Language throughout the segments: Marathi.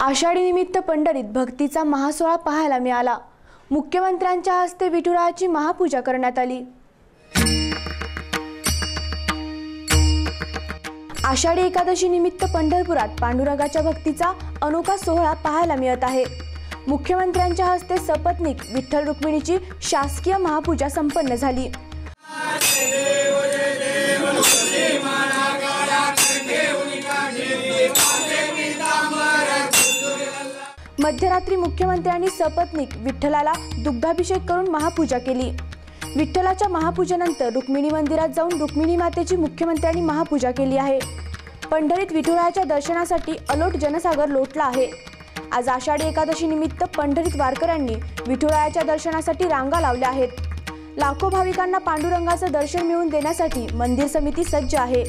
आषाढी निमित्त पंढरीत भक्तीचा महासोहळा पाहायला मिळाला. मुख्यमंत्र्यांच्या हस्ते विठुरायाची महापूजा करण्यात आली. आषाढी एकादशी निमित्त पंढरपुरात पांडुरंगाच्या भक्तीचा अनोखा सोहळा पाहायला मिळत आहे. मुख्यमंत्र्यांच्या हस्ते सपत्नीक विठ्ठल रुक्मिणीची शासकीय महापूजा संपन्न झाली. मध्यरात्री मुख्यमंत्र्यांनी सपत्नीक विठ्ठलाला दुग्धाभिषेक करून महापूजा केली. विठ्ठलाच्या महापूजेनंतर रुक्मिणी मंदिरात जाऊन रुक्मिणी मातेची मुख्यमंत्र्यांनी महापूजा केली आहे. पंढरीत विठुरायाच्या दर्शनासाठी अलोट जनसागर लोटला आहे. आज आषाढी एकादशी निमित्त पंढरीत वारकऱ्यांनी विठुरायाच्या दर्शनासाठी रांगा लावल्या आहेत. लाखो भाविकांना पांडुरंगाचं दर्शन मिळवून देण्यासाठी मंदिर समिती सज्ज आहे.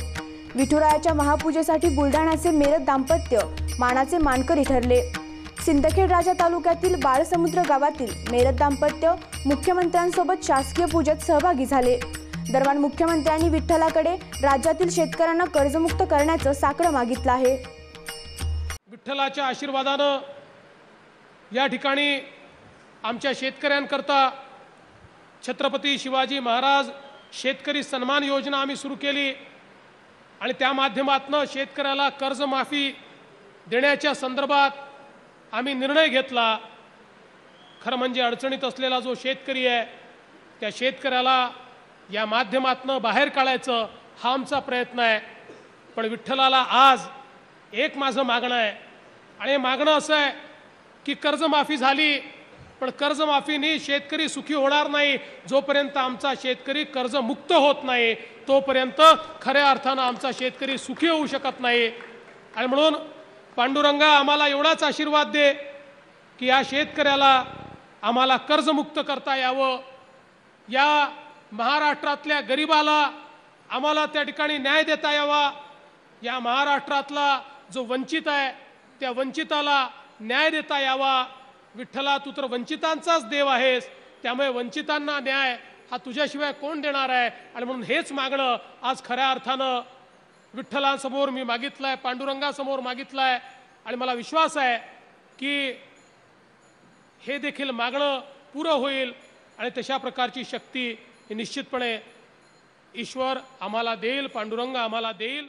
विठुरायाच्या महापूजेसाठी बुलढाण्याचे मेरत दाम्पत्य मानाचे मानकरी ठरले. सिंदखेड राजा तालुक्यातील बाळसमुद्र गावातील मेरत दाम्पत्य मुख्यमंत्र्यांसोबत शासकीय पूजेत सहभागी झाले. दरम्यान मुख्यमंत्र्यांनी विठ्ठलाकडे राज्यातील शेतकऱ्यांना कर्जमुक्त करण्याचं साकडं मागितलं आहे. विठ्ठलाच्या आशीर्वादानं या ठिकाणी आमच्या शेतकऱ्यांकरता छत्रपती शिवाजी महाराज शेतकरी सन्मान योजना आम्ही सुरू केली आणि त्या माध्यमातनं शेतकऱ्याला कर्जमाफी देण्याच्या संदर्भात आम्ही निर्णय घेतला. खरं म्हणजे अडचणीत असलेला जो शेतकरी आहे त्या शेतकऱ्याला या माध्यमातनं बाहेर काढायचं हा आमचा प्रयत्न आहे. पण विठ्ठलाला आज एक माझं मागणं आहे. आणि हे मागणं असं आहे की कर्जमाफी झाली पण कर्जमाफीनी शेतकरी सुखी होणार नाही. जोपर्यंत आमचा शेतकरी कर्जमुक्त होत नाही तोपर्यंत खऱ्या अर्थानं आमचा शेतकरी सुखी होऊ शकत नाही. आणि म्हणून पांडुरंगा आम्हाला एवढाच आशीर्वाद दे की या शेतकऱ्याला आम्हाला कर्जमुक्त करता यावं. या महाराष्ट्रातल्या गरिबाला आम्हाला त्या ठिकाणी न्याय देता यावा. या महाराष्ट्रातला जो वंचित आहे त्या वंचिताला न्याय देता यावा. विठ्ठला तू तर वंचितांचाच देव आहेस. त्यामुळे वंचितांना न्याय हा तुझ्याशिवाय कोण देणार आहे? आणि म्हणून हेच मागणं आज खऱ्या अर्थानं विठ्ठलांसमोर मी मागितलाय पांडुरंगासमोर मागितलाय. आणि मला विश्वास आहे की हे देखील मागणं पुरं होईल आणि तशा प्रकारची शक्ती निश्चितपणे ईश्वर आम्हाला देईल पांडुरंग आम्हाला देईल.